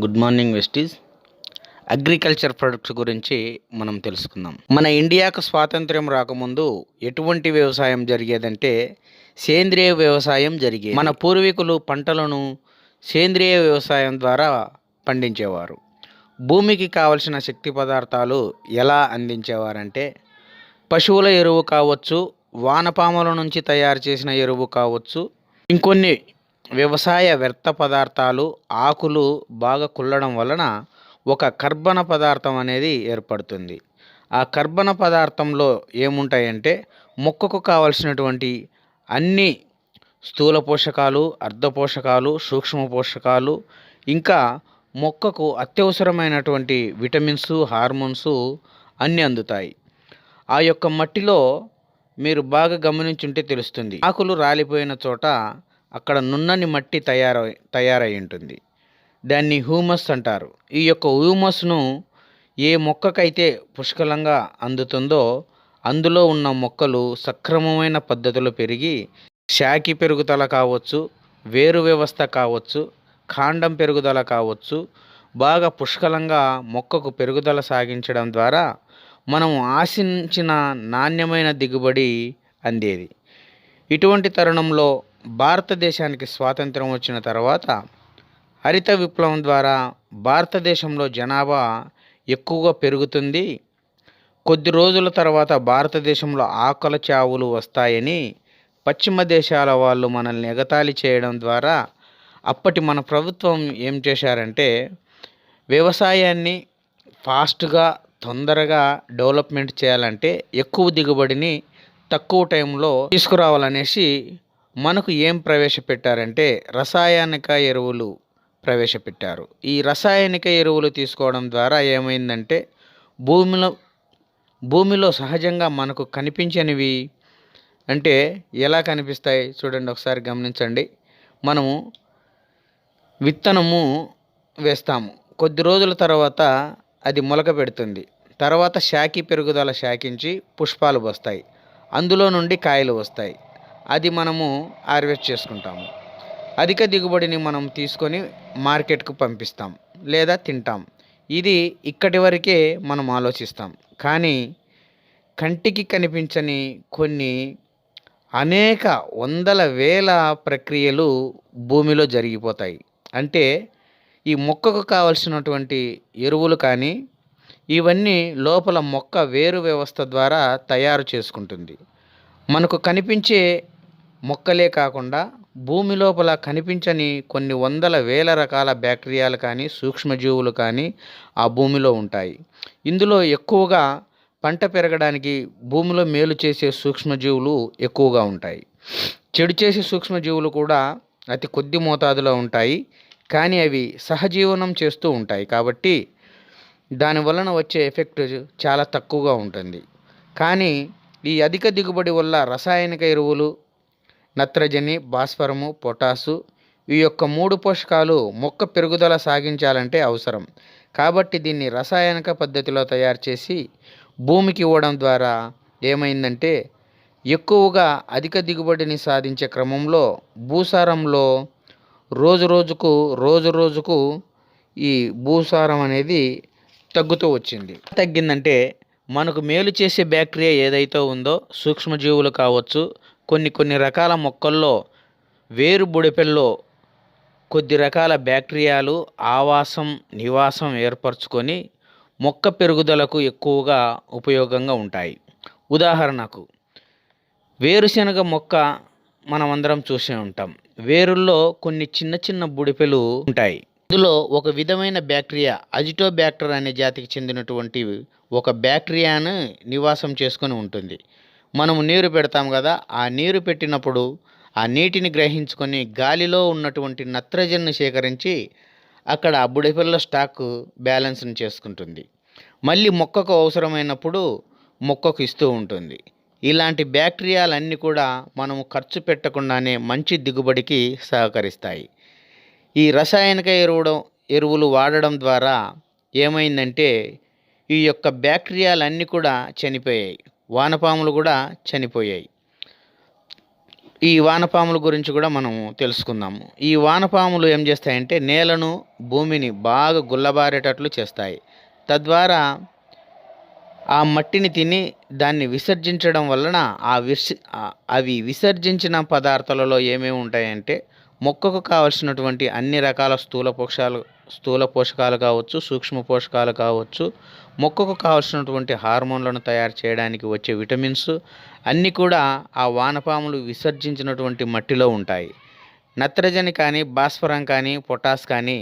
Good morning వెస్టీస్ agriculture products గురించి మనం తెలుసుకుందాం. మన ఇండియాకు స్వాతంత్ర్యం రాకముందు ఎటువంటి వ్యవసాయం జరిగేదంటే సేంద్రియ వ్యవసాయం జరిగేది. మన పూర్వీకులు పంటలను సేంద్రియ వ్యవసాయం ద్వారా పండించేవారు. భూమికి కావలసిన శక్తి పదార్థాలు ఎలా అందించేవారంటే పశువుల ఎరువు కావచ్చు వానపాముల నుంచి తయారు చేసిన ఎరువు కావచ్చు. ఇంకొన్ని వ్యవసాయ వ్యర్థ పదార్థాలు ఆకులు బాగా కుళ్ళడం వలన ఒక కర్బన పదార్థం అనేది ఏర్పడుతుంది. ఆ కర్బన పదార్థంలో ఏముంటాయంటే మొక్కకు కావలసినటువంటి అన్ని స్థూల పోషకాలు అర్ధ పోషకాలు సూక్ష్మ పోషకాలు ఇంకా మొక్కకు అత్యవసరమైనటువంటి విటమిన్స్ హార్మోన్స్ అన్నీ అందుతాయి. ఆ యొక్క మట్టిలో మీరు బాగా గమనించుంటే తెలుస్తుంది. ఆకులు రాలిపోయిన చోట అక్కడ నున్నని మట్టి తయారై తయారై ఉంటుంది దాన్ని హ్యూమస్ అంటారు. ఈ యొక్క హ్యూమస్ను ఏ మొక్కకైతే పుష్కలంగా అందుతుందో అందులో ఉన్న మొక్కలు సక్రమమైన పద్ధతిలో పెరిగి శాఖి పెరుగుదల కావచ్చు వేరు వ్యవస్థ కావచ్చు కాండం పెరుగుదల కావచ్చు బాగా పుష్కలంగా మొక్కకు పెరుగుదల సాగించడం ద్వారా మనం ఆశించిన నాణ్యమైన దిగుబడి అందేది. ఇటువంటి తరుణంలో భారతదేశానికి స్వాతంత్రం వచ్చిన తర్వాత హరిత విప్లవం ద్వారా భారతదేశంలో జనాభా ఎక్కువగా పెరుగుతుంది. కొద్ది రోజుల తర్వాత భారతదేశంలో ఆకలి చావులు వస్తాయని పశ్చిమ దేశాల వాళ్ళు మనల్ని ఎగతాళి చేయడం ద్వారా అప్పటి మన ప్రభుత్వం ఏం చేశారంటే వ్యవసాయాన్ని ఫాస్ట్గా తొందరగా డెవలప్మెంట్ చేయాలంటే ఎక్కువ దిగుబడిని తక్కువ టైంలో తీసుకురావాలనేసి మనకు ఏం ప్రవేశపెట్టారంటే రసాయనిక ఎరువులు ప్రవేశపెట్టారు. ఈ రసాయనిక ఎరువులు తీసుకోవడం ద్వారా ఏమైందంటే భూమిలో భూమిలో సహజంగా మనకు కనిపించనివి అంటే ఎలా కనిపిస్తాయి చూడండి ఒకసారి గమనించండి. మనము విత్తనము వేస్తాము. కొద్ది రోజుల తర్వాత అది మొలక పెడుతుంది. తర్వాత శాఖి పెరుగుదల శాఖించి పుష్పాలు వస్తాయి. అందులో నుండి కాయలు వస్తాయి. అది మనము హార్వెస్ట్ చేసుకుంటాము. అధిక దిగుబడిని మనం తీసుకొని మార్కెట్కు పంపిస్తాం లేదా తింటాం. ఇది ఇక్కడి వరకే మనం ఆలోచిస్తాం. కానీ కంటికి కనిపించని కొన్ని అనేక వందల వేల ప్రక్రియలు భూమిలో జరిగిపోతాయి. అంటే ఈ మొక్కకు కావలసినటువంటి ఎరువులు కానీ ఇవన్నీ లోపల మొక్క వేరు వ్యవస్థ ద్వారా తయారు చేసుకుంటుంది. మనకు కనిపించే మొక్కలే కాకుండా భూమి లోపల కనిపించని కొన్ని వందల వేల రకాల బ్యాక్టీరియాలు కానీ సూక్ష్మజీవులు కానీ ఆ భూమిలో ఉంటాయి. ఇందులో ఎక్కువగా పంట పెరగడానికి భూమిలో మేలు చేసే సూక్ష్మజీవులు ఎక్కువగా ఉంటాయి. చెడు చేసే సూక్ష్మజీవులు కూడా అతి కొద్ది మోతాదులో ఉంటాయి. కానీ అవి సహజీవనం చేస్తూ ఉంటాయి. కాబట్టి దాని వలన వచ్చే ఎఫెక్ట్ చాలా తక్కువగా ఉంటుంది. కానీ ఈ అధిక దిగుబడి వల్ల రసాయనిక ఎరువులు నత్రజని భాస్వరము పొటాసు ఈ యొక్క మూడు పోషకాలు మొక్క పెరుగుదల సాగించాలంటే అవసరం. కాబట్టి దీన్ని రసాయనిక పద్ధతిలో తయారు చేసి భూమికి ఇవ్వడం ద్వారా ఏమైందంటే ఎక్కువగా అధిక దిగుబడిని సాధించే క్రమంలో భూసారంలో రోజు రోజుకు రోజు రోజుకు ఈ భూసారం అనేది తగ్గుతూ వచ్చింది. తగ్గిందంటే మనకు మేలు చేసే బ్యాక్టీరియా ఏదైతే ఉందో సూక్ష్మజీవులు కావచ్చు కొన్ని కొన్ని రకాల మొక్కల్లో వేరు బుడిపెల్లో కొద్ది రకాల బ్యాక్టీరియాలు ఆవాసం నివాసం ఏర్పరచుకొని మొక్క పెరుగుదలకు ఎక్కువగా ఉపయోగంగా ఉంటాయి. ఉదాహరణకు వేరుశనగ మొక్క మనమందరం చూసే ఉంటాం. వేరుల్లో కొన్ని చిన్న చిన్న బుడిపెలు ఉంటాయి. ఇందులో ఒక విధమైన బ్యాక్టీరియా అజిటోబ్యాక్టర్ అనే జాతికి చెందినటువంటి ఒక బ్యాక్టీరియాను నివాసం చేసుకొని ఉంటుంది. మనము నీరు పెడతాం కదా ఆ నీరు పెట్టినప్పుడు ఆ నీటిని గ్రహించుకొని గాలిలో ఉన్నటువంటి నత్రజన్ను సేకరించి అక్కడ ఆ బుడిపిల్ల స్టాక్ బ్యాలెన్స్ని చేసుకుంటుంది. మళ్ళీ మొక్కకు అవసరమైనప్పుడు మొక్కకు ఇస్తూ ఉంటుంది. ఇలాంటి బ్యాక్టీరియాలన్నీ కూడా మనము ఖర్చు పెట్టకుండానే మంచి దిగుబడికి సహకరిస్తాయి. ఈ రసాయనిక ఎరువుడు ఎరువులు వాడడం ద్వారా ఏమైందంటే ఈ యొక్క బ్యాక్టీరియాలన్నీ కూడా చనిపోయాయి. వానపాములు కూడా చనిపోయాయి. ఈ వానపాముల గురించి కూడా మనం తెలుసుకుందాము. ఈ వానపాములు ఏం చేస్తాయంటే నేలను భూమిని బాగా గుల్లబారేటట్లు చేస్తాయి. తద్వారా ఆ మట్టిని తిని దాన్ని విసర్జించడం వలన ఆ విస్ అవి విసర్జించిన పదార్థాలలో ఏమేమి ఉంటాయంటే మొక్కకు కావలసినటువంటి అన్ని రకాల స్థూల పోషకాలు స్థూల పోషకాలు కావచ్చు సూక్ష్మ పోషకాలు కావచ్చు మొక్కకు కావలసినటువంటి హార్మోన్లను తయారు చేయడానికి వచ్చే విటమిన్స్ అన్నీ కూడా ఆ వానపాములు విసర్జించినటువంటి మట్టిలో ఉంటాయి. నత్రజని కానీ భాస్వరం కానీ పొటాస్ కానీ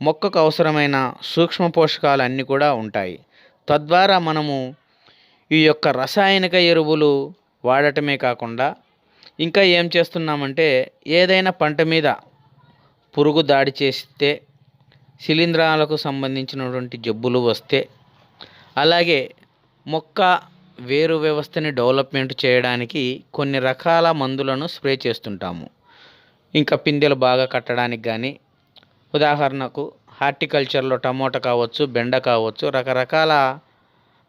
మొక్కకు అవసరమైన సూక్ష్మ పోషకాలు అన్నీ కూడా ఉంటాయి. తద్వారా మనము ఈ యొక్క రసాయనిక ఎరువులు వాడటమే కాకుండా ఇంకా ఏం చేస్తున్నామంటే ఏదైనా పంట మీద పురుగు దాడి చేస్తే శిలీంధ్రాలకు సంబంధించినటువంటి జబ్బులు వస్తే అలాగే మొక్క వేరు వ్యవస్థని డెవలప్మెంట్ చేయడానికి కొన్ని రకాల మందులను స్ప్రే చేస్తుంటాము. ఇంకా పిందెలు బాగా కట్టడానికి కానీ ఉదాహరణకు హార్టికల్చర్లో టమోటా కావచ్చు బెండ కావచ్చు రకరకాల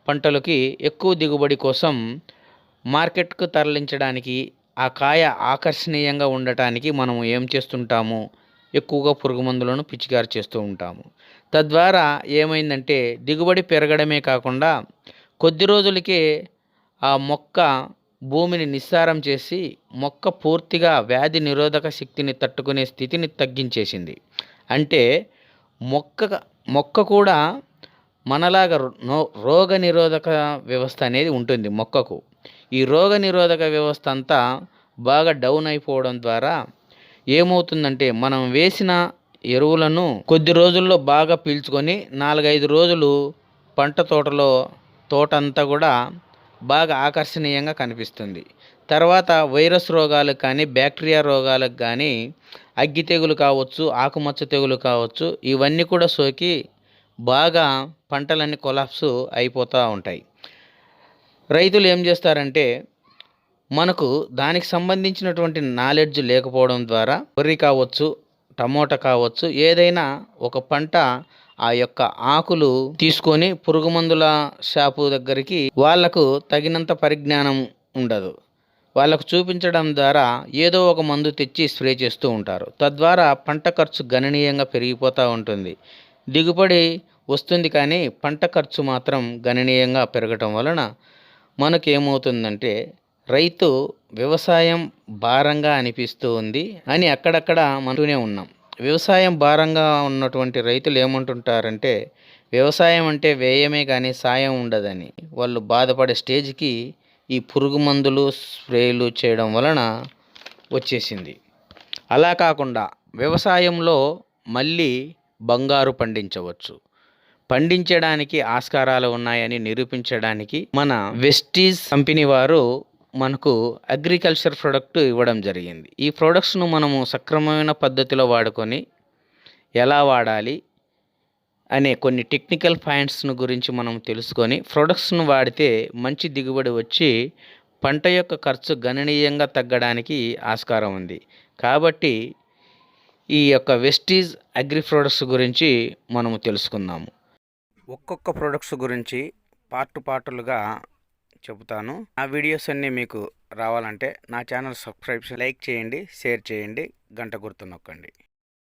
పంటలకి ఎక్కువ దిగుబడి కోసం మార్కెట్కు తరలించడానికి ఆ కాయ ఆకర్షణీయంగా ఉండటానికి మనము ఏం చేస్తుంటాము? ఎక్కువగా పురుగు మందులను పిచికారి చేస్తూ ఉంటాము. తద్వారా ఏమైందంటే దిగుబడి పెరగడమే కాకుండా కొద్ది రోజులకే ఆ మొక్క భూమిని నిస్సారం చేసి మొక్క పూర్తిగా వ్యాధి నిరోధక శక్తిని తట్టుకునే స్థితిని తగ్గించేసింది. అంటే మొక్క మొక్క కూడా మనలాగా రోగ నిరోధక వ్యవస్థ అనేది ఉంటుంది మొక్కకు. ఈ రోగ నిరోధక వ్యవస్థ అంతా బాగా డౌన్ అయిపోవడం ద్వారా ఏమవుతుందంటే మనం వేసిన ఎరువులను కొద్ది రోజుల్లో బాగా పీల్చుకొని నాలుగైదు రోజులు పంట తోటలో తోట అంతా కూడా బాగా ఆకర్షణీయంగా కనిపిస్తుంది. తర్వాత వైరస్ రోగాలకు కానీ బ్యాక్టీరియా రోగాలకు కానీ అగ్గి తెగులు కావచ్చు ఆకుమచ్చ తెగులు కావచ్చు ఇవన్నీ కూడా సోకి బాగా పంటలన్నీ కొలాప్స్ అయిపోతూ ఉంటాయి. రైతులు ఏం చేస్తారంటే మనకు దానికి సంబంధించినటువంటి నాలెడ్జ్ లేకపోవడం ద్వారా వరి కావచ్చు టమోటా కావచ్చు ఏదైనా ఒక పంట ఆ యొక్క ఆకులు తీసుకొని పురుగు మందుల షాపు దగ్గరికి వాళ్ళకు తగినంత పరిజ్ఞానం ఉండదు. వాళ్ళకు చూపించడం ద్వారా ఏదో ఒక మందు తెచ్చి స్ప్రే చేస్తూ ఉంటారు. తద్వారా పంట ఖర్చు గణనీయంగా పెరిగిపోతూ ఉంటుంది. దిగుబడి వస్తుంది కానీ పంట ఖర్చు మాత్రం గణనీయంగా పెరగటం వలన మనకు ఏమవుతుందంటే రైతు వ్యవసాయం భారంగా అనిపిస్తూ ఉంది అని అక్కడక్కడ మనతూనే ఉన్నాం. వ్యవసాయం భారంగా ఉన్నటువంటి రైతులు ఏమంటుంటారంటే వ్యవసాయం అంటే వ్యయమే కానీ సాయం ఉండదని. వాళ్ళు బాధపడే స్టేజ్కి ఈ పురుగు మందులు స్ప్రేలు చేయడం వలన వచ్చేసింది. అలా కాకుండా వ్యవసాయంలో మళ్ళీ బంగారు పండించవచ్చు. పండించడానికి ఆస్కారాలు ఉన్నాయని నిరూపించడానికి మన వెస్టీజ్ కంపెనీ వారు మనకు అగ్రికల్చర్ ప్రొడక్ట్ ఇవ్వడం జరిగింది. ఈ ప్రొడక్ట్స్ను మనము సక్రమమైన పద్ధతిలో వాడుకొని ఎలా వాడాలి అనే కొన్ని టెక్నికల్ పాయింట్స్ను గురించి మనం తెలుసుకొని ప్రొడక్ట్స్ను వాడితే మంచి దిగుబడి వచ్చి పంట యొక్క ఖర్చు గణనీయంగా తగ్గడానికి ఆస్కారం ఉంది. కాబట్టి ఈ యొక్క వెస్టీజ్ అగ్రి ప్రొడక్ట్స్ గురించి మనము తెలుసుకుందాము. ఒక్కొక్క ప్రొడక్ట్స్ గురించి పార్ట్ పార్టులుగా చెబుతాను. ఆ వీడియోస్ అన్నీ మీకు రావాలంటే నా ఛానల్ సబ్స్క్రైబ్ లైక్ చేయండి షేర్ చేయండి గంట గుర్తు నొక్కండి.